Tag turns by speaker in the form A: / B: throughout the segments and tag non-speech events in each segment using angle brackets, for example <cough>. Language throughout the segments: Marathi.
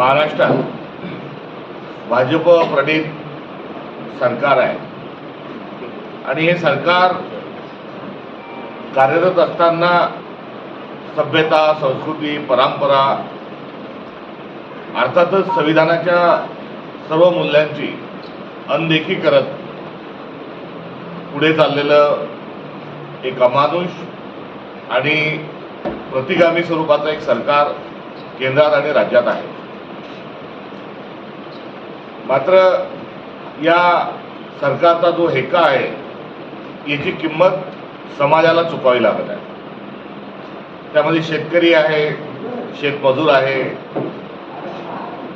A: महाराष्ट्रात भाजप प्रणित सरकार आहे. आणि हे सरकार कार्यरत असताना सभ्यता संस्कृती परंपरा अर्थातच संविधानाच्या सर्व मूल्यांची अनदेखी करत पुढे चाललेलं एक अमानुष आणि प्रतिगामी स्वरूपाचं एक सरकार केंद्रात आणि राज्यात आहे. मात्र या सरकारचा जो हेका आहे याची किंमत समाजाला चुकावी लागत आहे. त्यामध्ये शेतकरी आहे शेतमजूर आहे.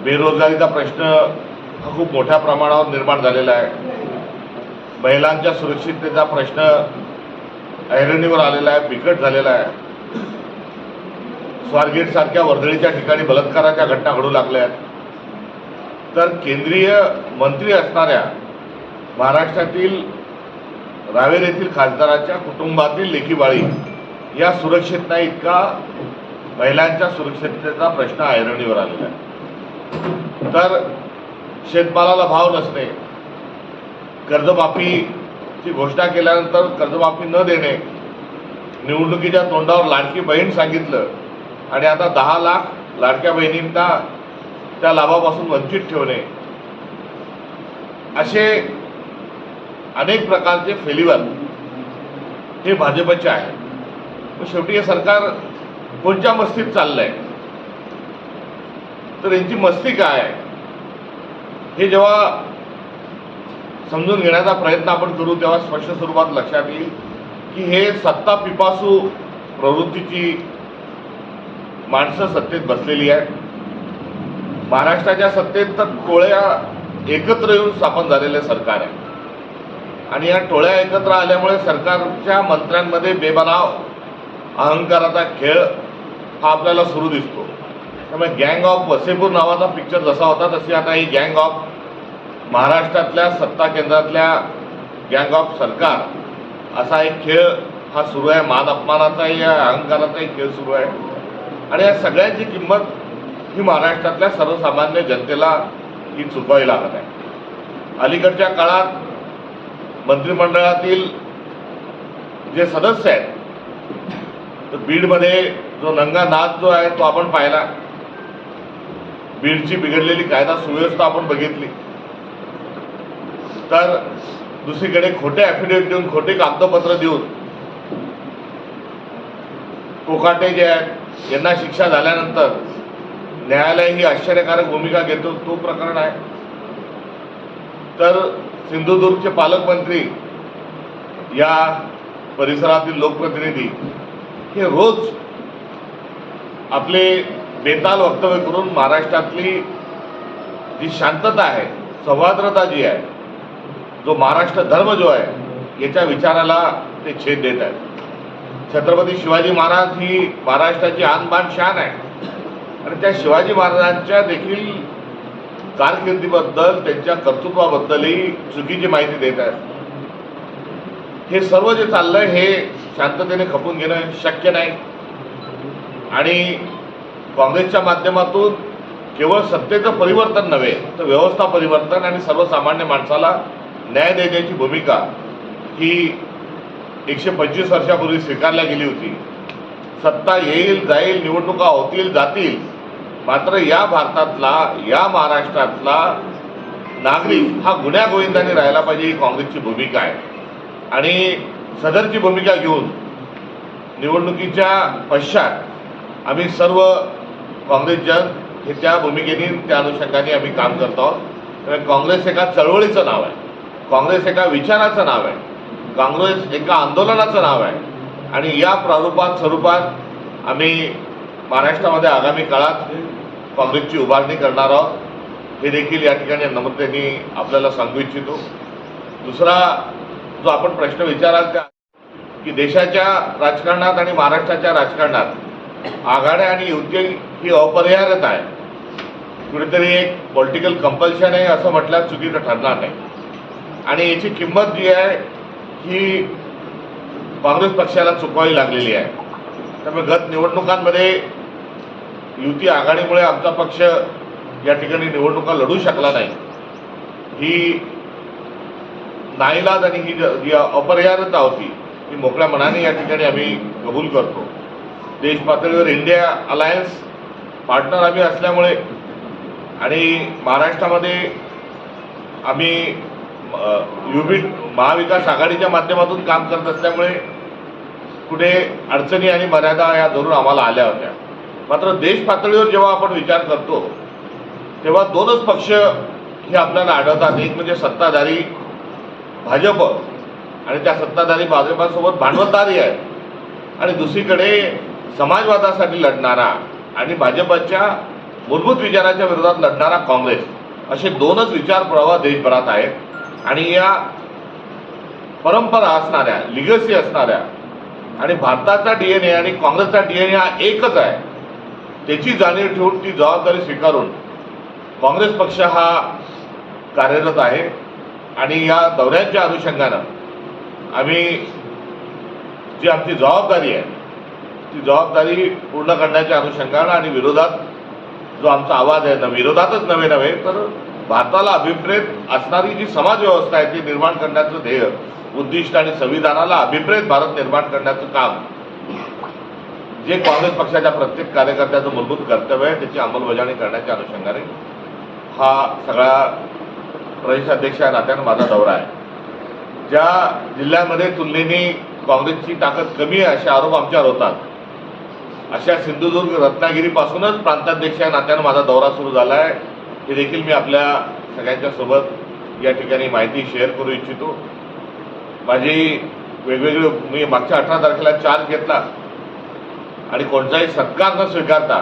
A: बेरोजगारीचा प्रश्न हा खूप मोठ्या प्रमाणावर निर्माण झालेला आहे. महिलांच्या सुरक्षिततेचा प्रश्न ऐरणीवर आलेला आहे बिकट झालेला आहे. स्वारगेट सारख्या वर्दळीच्या ठिकाणी बलात्काराच्या घटना घडू लागल्या आहेत. तर केंद्रीय मंत्री असणाऱ्या महाराष्ट्रातील रावेर येथील खासदाराच्या कुटुंबातील लेखीबाळी या सुरक्षित नाही इतका महिलांच्या सुरक्षिततेचा प्रश्न ऐरणीवर आलेला आहे. तर शेतमालाला भाव नसणे कर्जमाफीची घोषणा केल्यानंतर कर्जमाफी न देणे निवडणुकीच्या तोंडावर लाडकी बहीण सांगितलं आणि आता दहा लाख लाडक्या बहिणींना त्या लाभापासून वंचित ठेवणे. असे अनेक प्रकारचे फेलिवर हे भाजपचे आहे. मग शेवटी हे सरकार कोणत्या मस्तीत चाललंय? तर यांची मस्ती काय हे जेव्हा समजून घेण्याचा प्रयत्न आपण करू तेव्हा स्पष्ट स्वरूपात लक्षात येईल की हे सत्ता पिपासू प्रवृत्तीची माणसं सत्तेत बसलेली आहेत. महाराष्ट्राच्या सत्तेत तर टोळ्या एकत्र येऊन स्थापन झालेले सरकार आहे. आणि या टोळ्या एकत्र आल्यामुळे सरकारच्या मंत्र्यांमध्ये बेबनाव अहंकाराचा खेळ हा आपल्याला सुरू दिसतो. त्यामुळे गँग ऑफ वसेपूर नावाचा पिक्चर जसा होता तशी आता ही गँग ऑफ महाराष्ट्रातल्या सत्ता केंद्रातल्या गँग ऑफ सरकार असा एक खेळ हा सुरू आहे. मान अपमानाचाही अहंकाराचाही खेळ सुरू आहे. आणि या सगळ्यांची किंमत ही महाराष्ट्रातल्या सर्वसामान्य जनतेला ही चुकवावी लागत आहे. अलीकडच्या काळात मंत्रिमंडळातील जे सदस्य आहेत तर बीडमध्ये जो नंगा नाद जो आहे तो आपण पाहिला. बीडची बिघडलेली कायदा सुव्यवस्था आपण बघितली. तर दुसरीकडे खोटे ॲफिडेव्हिट देऊन खोटे कागदपत्र देऊन कोकाटे जे आहेत यांना शिक्षा झाल्यानंतर न्यायालय ही आश्चर्यकारक भूमिका घेतो तो प्रकरण आहे. तर सिंधुदुर्गचे पालकमंत्री या परिसरातील लोकप्रतिनिधी हे रोज आपले बेताल वक्तव्य करून महाराष्ट्रातली जी शांतता आहे सौहार्द्रता जी आहे जो महाराष्ट्र धर्म जो आहे याच्या विचाराला ते छेद देत आहेत. छत्रपती शिवाजी महाराज ही महाराष्ट्राची आनबान शान आहे. आणि त्या शिवाजी महाराजांच्या देखील कारकिर्दीबद्दल त्यांच्या कर्तृत्वाबद्दलही चुकीची माहिती देत आहेत. हे सर्व जे चाललंय हे शांततेने खपून घेणं शक्य नाही. आणि काँग्रेसच्या माध्यमातून केवळ सत्तेचं परिवर्तन नव्हे तर व्यवस्था परिवर्तन आणि सर्वसामान्य माणसाला न्याय देण्याची भूमिका ही एकशे पंचवीस वर्षापूर्वी स्वीकारल्या गेली होती. सत्ता येईल जाईल निवडणुका होतील जातील मात्र या भारतातला या महाराष्ट्रातला नागरिक हा गुन्ह्या गोविंदाने राहायला पाहिजे ही काँग्रेसची भूमिका आहे. आणि सदरची भूमिका घेऊन निवडणुकीच्या पश्चात आम्ही सर्व काँग्रेसजन हे त्या भूमिकेने त्या अनुषंगाने आम्ही काम करतो आहोत. त्यामुळे काँग्रेस एका चळवळीचं नाव आहे. काँग्रेस एका विचाराचं नाव आहे. काँग्रेस एका आंदोलनाचं नाव आहे. आणि या प्रारूपात स्वरूपात आम्ही महाराष्ट्रामध्ये आगामी काळात काँग्रेसची उभारणी करणार आहोत. हे देखील या ठिकाणी नम्रतेने आपल्याला सांगू इच्छितो. दुसरा जो आपण प्रश्न विचाराल त्या की देशाच्या राजकारणात आणि महाराष्ट्राच्या राजकारणात आघाड्या आणि युती ही अपरिहार्यता आहे. कुठेतरी एक पॉलिटिकल कंपल्शन आहे असं म्हटल्यास चुकीचं ठरणार नाही. आणि याची किंमत जी आहे ही काँग्रेस पक्षाला चुकवावी लागलेली आहे. त्यामुळे गत निवडणुकांमध्ये युती आघाडीमुळे आमचा पक्ष या ठिकाणी निवडणुका लढू शकला नाही. ही नाईलाज आणि ही ज- जी अपरिहार्यता होती ही मोकळ्या मनाने या ठिकाणी आम्ही कबूल करतो. देश पातळीवर इंडिया अलायन्स पार्टनर आम्ही असल्यामुळे आणि महाराष्ट्रामध्ये आम्ही युबी महाविकास आघाडीच्या माध्यमातून काम करत असल्यामुळे कुठे अडचणी आणि मर्यादा या जरूर आम्हाला आल्या होत्या. मात्र देश पातळीवर जेव्हा आपण विचार करतो तेव्हा दोनच पक्ष हे आपल्याला आढळतात. एक म्हणजे सत्ताधारी भाजप आणि त्या सत्ताधारी भाजपासोबत भांडवलदारी आहे. आणि दुसरीकडे समाजवादासाठी लढणारा आणि भाजपच्या मूलभूत विचाराच्या विरोधात लढणारा काँग्रेस असे दोनच विचार प्रवाह देशभरात आहेत. आणि या परंपरा असणाऱ्या लिगसी असणाऱ्या आणि भारताचा डीएनए आणि काँग्रेसचा डीएनए हा एकच आहे. त्याची जाणीव ठेवून ती जबाबदारी स्वीकारून काँग्रेस पक्ष हा कार्यरत आहे. आणि या दौऱ्यांच्या अनुषंगानं आम्ही जी आमची जबाबदारी आहे ती जबाबदारी पूर्ण करण्याच्या अनुषंगानं आणि विरोधात जो आमचा आवाज आहे ना विरोधातच नव्हे नव्हे तर भारताला अभिप्रेत असणारी जी समाज व्यवस्था आहे ती निर्माण करण्याचं ध्येय उद्दिष्ट आणि संविधानाला अभिप्रेत भारत निर्माण करण्याचं काम जे काँग्रेस पक्षाच्या प्रत्येक कार्यकर्त्याचं मूलभूत कर्तव्य आहे त्याची अंमलबजावणी करण्याच्या अनुषंगाने हा सगळा प्रदेशाध्यक्ष या नात्यानं माझा दौरा आहे. ज्या जिल्ह्यामध्ये तुलनेने काँग्रेसची ताकद कमी आहे असे आरोप आमच्यावर होतात. अशा सिंधुदुर्ग रत्नागिरीपासूनच प्रांताध्यक्ष या नात्यानं माझा दौरा सुरू झाला आहे. हे देखील मी आपल्या सगळ्यांच्या सोबत या ठिकाणी माहिती शेअर करू इच्छितो. माझी वेगवेगळी मी मागच्या अठरा तारखेला चार्ज घेतला. आणि कोणताही सत्कार न स्वीकारता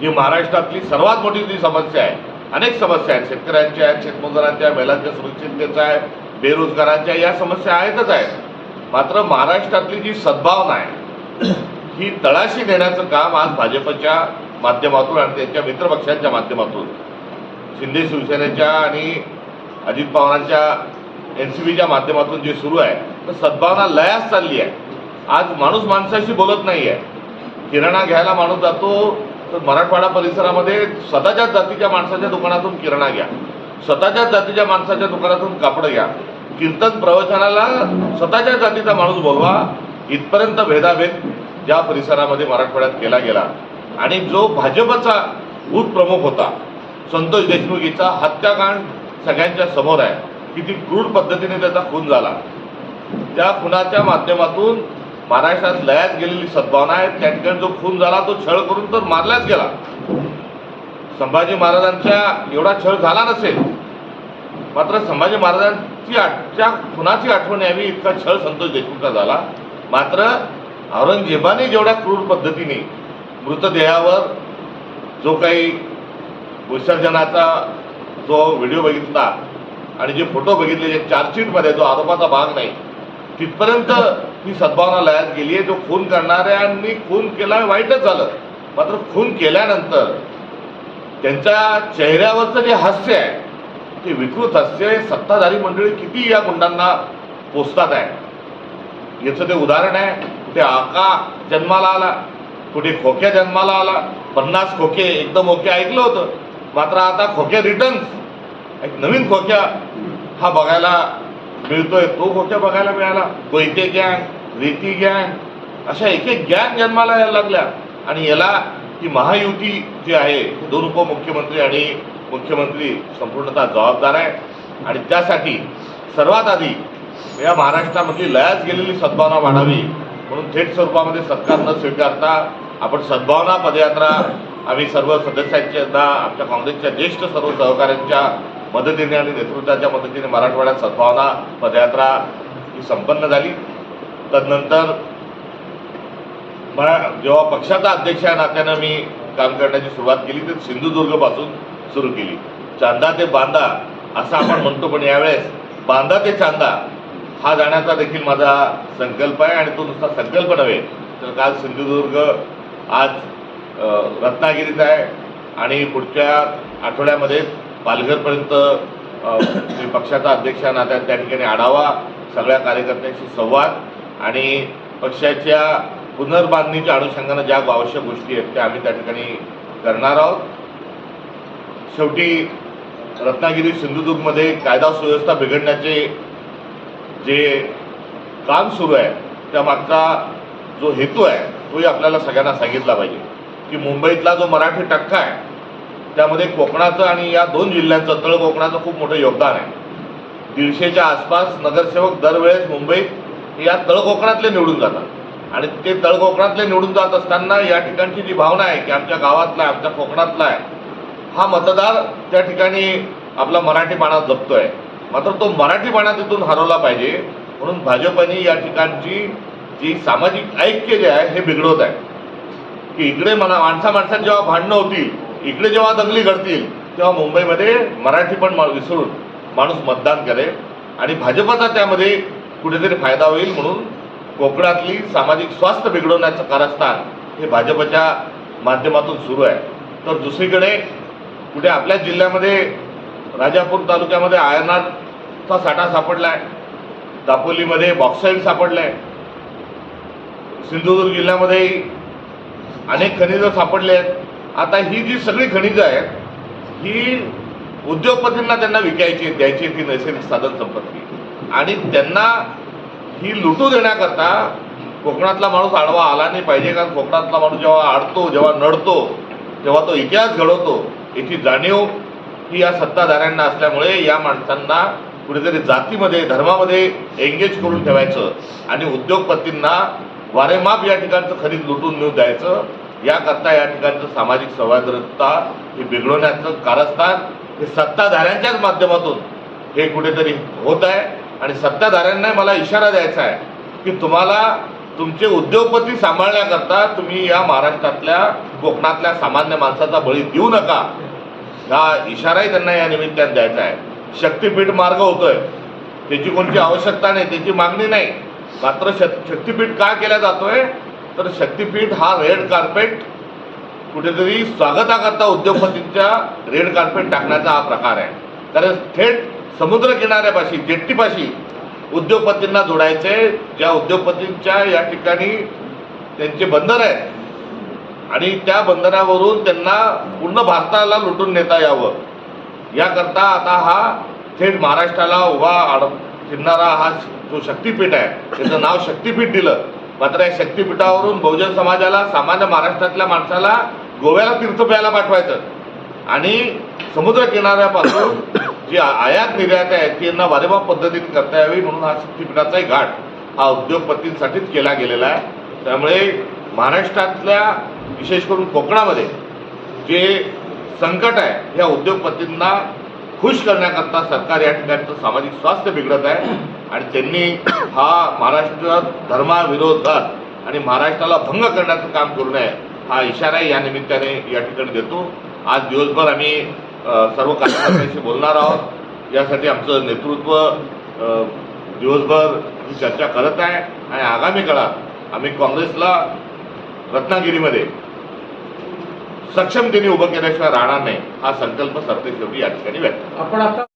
A: ही महाराष्ट्रातली सर्वात मोठी जी समस्या आहे अनेक समस्या आहेत. शेतकऱ्यांच्या आहेत शेतमजुरांच्या महिलांच्या सुरक्षिततेच्या आहे बेरोजगारांच्या या समस्या आहेतच आहेत. मात्र महाराष्ट्रातली जी सद्भावना आहे ही तळाशी नेण्याचं काम आज भाजपच्या माध्यमातून आणि त्यांच्या मित्रपक्षांच्या माध्यमातून शिंदे शिवसेनेच्या आणि अजित पवारांच्या एन सी बीच्या माध्यमातून जे सुरू आहे तर सद्भावना लयास चालली आहे. आज माणूस माणसाशी बोलत नाही आहे किराणा घ्यायला माणूस जातो तर मराठवाडा परिसरामध्ये स्वतःच्याच जातीच्या माणसाच्या दुकानातून किराणा घ्या. स्वतःच्याच जातीच्या माणसाच्या दुकानातून कापड घ्या. कीर्तन प्रवचनाला स्वतःच्या जातीचा माणूस बोलवा. इथपर्यंत भेदाभेद ज्या परिसरामध्ये मराठवाड्यात केला गेला. आणि जो भाजपचा भूत प्रमुख होता संतोष देशमुखीचा हत्याकांड सगळ्यांच्या समोर आहे. किती क्रूर पद्धतीने त्याचा खून झाला. त्या खुनाच्या माध्यमातून महाराष्ट्रात लयात गेलेली सद्भावना आहे. त्या ठिकाणी जो खून झाला तो छळ करून तर मारलाच गेला. संभाजी महाराजांच्या एवढा छळ झाला नसेल मात्र संभाजी महाराजांची आठच्या खुनाची आठवण यावी इतका छळ संतोष देशमुखचा झाला. मात्र औरंगजेबाने जेवढ्या क्रूर पद्धतीने मृतदेहावर जो काही विसर्जनाचा जो व्हिडिओ बघितला आणि जे फोटो बघितले जे चार्जशीटमध्ये जो आरोपाचा भाग नाही तिथपर्यंत ती सद्भावना लयात गेली आहे जो खून करणाऱ्यांनी खून केला वाईटच झालं. मात्र खून केल्यानंतर त्यांच्या चेहऱ्यावरचं जे हास्य आहे ते विकृत हास्य सत्ताधारी मंडळी किती या गुंडांना पोचतात आहे. याचं ते उदाहरण आहे. कुठे आका जन्माला आला कुठे खोक्या जन्माला आला. पन्नास खोके एकदम ओके ऐकलं होतं. मात्र आता खोक्या रिटर्न्स. एक नवीन खोक्या हा बघायला मिळतोय तो खोक्या बघायला मिळाला कोयते गँग रेती गँग अशा एक एक गँग जन्माला यायला लागल्या. आणि याला ही महायुती जी आहे दोन उपमुख्यमंत्री आणि मुख्यमंत्री संपूर्णतः जबाबदार आहे. आणि त्यासाठी सर्वात आधी या महाराष्ट्रामधली लयाच गेलेली सद्भावना वाढावी म्हणून थेट स्वरूपामध्ये सत्कार न स्वीकारता आपण सद्भावना पदयात्रा आम्ही सर्व सदस्यांच्या आमच्या काँग्रेसच्या ज्येष्ठ सर्व सहकाऱ्यांच्या मदतीने आणि नेतृत्वाच्या मदतीने मराठवाड्यात सद्भावना पदयात्रा ही संपन्न झाली. तदनंतर मला जेव्हा पक्षाचा अध्यक्ष या नात्यानं मी काम करण्याची सुरुवात केली तर सिंधुदुर्गपासून सुरू केली. चांदा ते बांदा असं आपण <coughs> म्हणतो पण यावेळेस बांदा ते चांदा हा जाण्याचा देखील माझा संकल्प आहे आणि तो नुसता संकल्प नव्हे तर काल सिंधुदुर्ग आज अ, रत्नागिरीत आहे आणि पुढच्या आठवड्यामध्ये पालघरपर्यंत पक्षाचा अध्यक्ष नात्यात त्या ठिकाणी आढावा सगळ्या कार्यकर्त्यांशी संवाद आणि पक्षाच्या पुनर्बांधणीच्या अनुषंगानं ज्या आवश्यक गोष्टी आहेत त्या आम्ही त्या ठिकाणी करणार आहोत. शेवटी रत्नागिरी सिंधुदुर्गमध्ये कायदा सुव्यवस्था बिघडण्याचे जे काम सुरू आहे त्यामागचा जो हेतू आहे तोही आपल्याला सगळ्यांना सांगितला पाहिजे की मुंबईतला जो मराठी टक्का आहे त्यामध्ये कोकणाचं आणि या दोन जिल्ह्यांचं तळ कोकणाचं खूप मोठं योगदान आहे. दीडशेच्या आसपास नगरसेवक दरवेळेस मुंबईत या तळ कोकणातले निवडून जातात. आणि ते तळ कोकणातले निवडून जात असताना या ठिकाणची जी भावना आहे की आमच्या गावातला आहे आमच्या कोकणातला आहे हा मतदार त्या ठिकाणी आपला मराठीपणा जपतोय. मात्र तो मराठीपणा तिथून हरवला पाहिजे. म्हणून भाजपने या ठिकाणची जी सामाजिक ऐक्य जे आहे हे बिघडवत आहे. की इकडे मना माणसा माणसात जेव्हा भांडणं होतील इकडे जेव्हा दंगली घडतील तेव्हा मुंबईमध्ये मराठी पण मा- विसरून माणूस मतदान करेल आणि भाजपचा त्यामध्ये कुठेतरी फायदा होईल म्हणून कोकणातली सामाजिक स्वास्थ्य बिघडवण्याचं कारस्थान हे भाजपच्या माध्यमातून सुरू आहे. तर दुसरीकडे कुठे आपल्या जिल्ह्यामध्ये राजापूर तालुक्यामध्ये आयनाचा साठा सापडला आहे दापोलीमध्ये बॉक्साईड आहे सिंधुदुर्ग जिल्ह्यामध्ये अनेक खनिजं सापडले आहेत. आता ही जी सगळी खनिजं आहेत ही उद्योगपतींना त्यांना विकायची द्यायची ती नैसर्गिक साधन संपत्ती. आणि त्यांना ही लुटू देण्याकरता कोकणातला माणूस आडवा आला नाही पाहिजे कारण कोकणातला माणूस जेव्हा आडतो जेव्हा नडतो तेव्हा तो इतिहास घडवतो. याची जाणीव ही या सत्ताधाऱ्यांना असल्यामुळे या माणसांना कुठेतरी जातीमध्ये धर्मामध्ये एंगेज करून ठेवायचं आणि उद्योगपतींना वारेमाप या ठिकाणचं खरीद लुटून मिळून द्यायचं. याकरता या ठिकाणचं सामाजिक सौहार्दता हे बिघडवण्याचं कारस्थान हे सत्ताधाऱ्यांच्याच माध्यमातून हे कुठेतरी होत आहे. आणि सत्ताधाऱ्यांना मला इशारा द्यायचा आहे की तुम्हाला तुमचे उद्योगपती सांभाळण्याकरता तुम्ही या महाराष्ट्रातल्या कोकणातल्या सामान्य माणसाचा बळी देऊ नका. हा इशाराही त्यांना या निमित्तानं द्यायचा आहे. शक्तीपीठ मार्ग होतोय. त्याची कोणती आवश्यकता नाही त्याची मागणी नाही. मात्र शक्तीपीठ का केला जातोय? तर शक्तीपीठ हा रेड कार्पेट कुठेतरी स्वागताकरता उद्योगपतींच्या रेड कार्पेट टाकण्याचा हा प्रकार आहे. कारण थेट समुद्र किनाऱ्यापाशी जेट्टीपाशी उद्योगपतींना जोडायचे ज्या उद्योगपतींच्या या ठिकाणी त्यांचे बंदर आहेत. आणि त्या बंदरावरून त्यांना पूर्ण भारताला लुटून नेता यावं. याकरता आता हा थेट महाराष्ट्राला उभा आड फिरणारा हा जो शक्तीपीठ आहे त्याचं नाव शक्तीपीठ दिलं. मात्र या शक्तीपीठावरून बहुजन समाजाला सामान्य महाराष्ट्रातल्या माणसाला गोव्याला तीर्थ प्यायला पाठवायचं. आणि समुद्र किनाऱ्यापासून जी आयात निर्यात आहे ती यांना वारेमाप पद्धतीने करता यावी म्हणून हा शक्तीपीठाचाही घाट हा उद्योगपतींसाठीच केला गेलेला आहे. त्यामुळे महाराष्ट्रातल्या विशेष करून कोकणामध्ये जे संकट आहे या उद्योगपतींना खुश करण्याकरता सरकार या ठिकाणचं सामाजिक स्वास्थ्य बिघडत आहे. आणि त्यांनी हा महाराष्ट्र धर्माविरोधात आणि महाराष्ट्राला भंग करण्याचं काम करू नये हा इशाराही या निमित्ताने या ठिकाणी देतो. आज दिवसभर आम्ही सर्व कार्यकर्त्यांशी बोलणार आहोत. यासाठी आमचं नेतृत्व दिवसभर चर्चा करत आहे. आणि आगामी काळात आम्ही काँग्रेसला रत्नागिरीमध्ये सक्षमतेने उभं केल्याशिवाय राहणार नाही हा संकल्प सरते शेवटी या ठिकाणी व्यक्त
B: आपण आता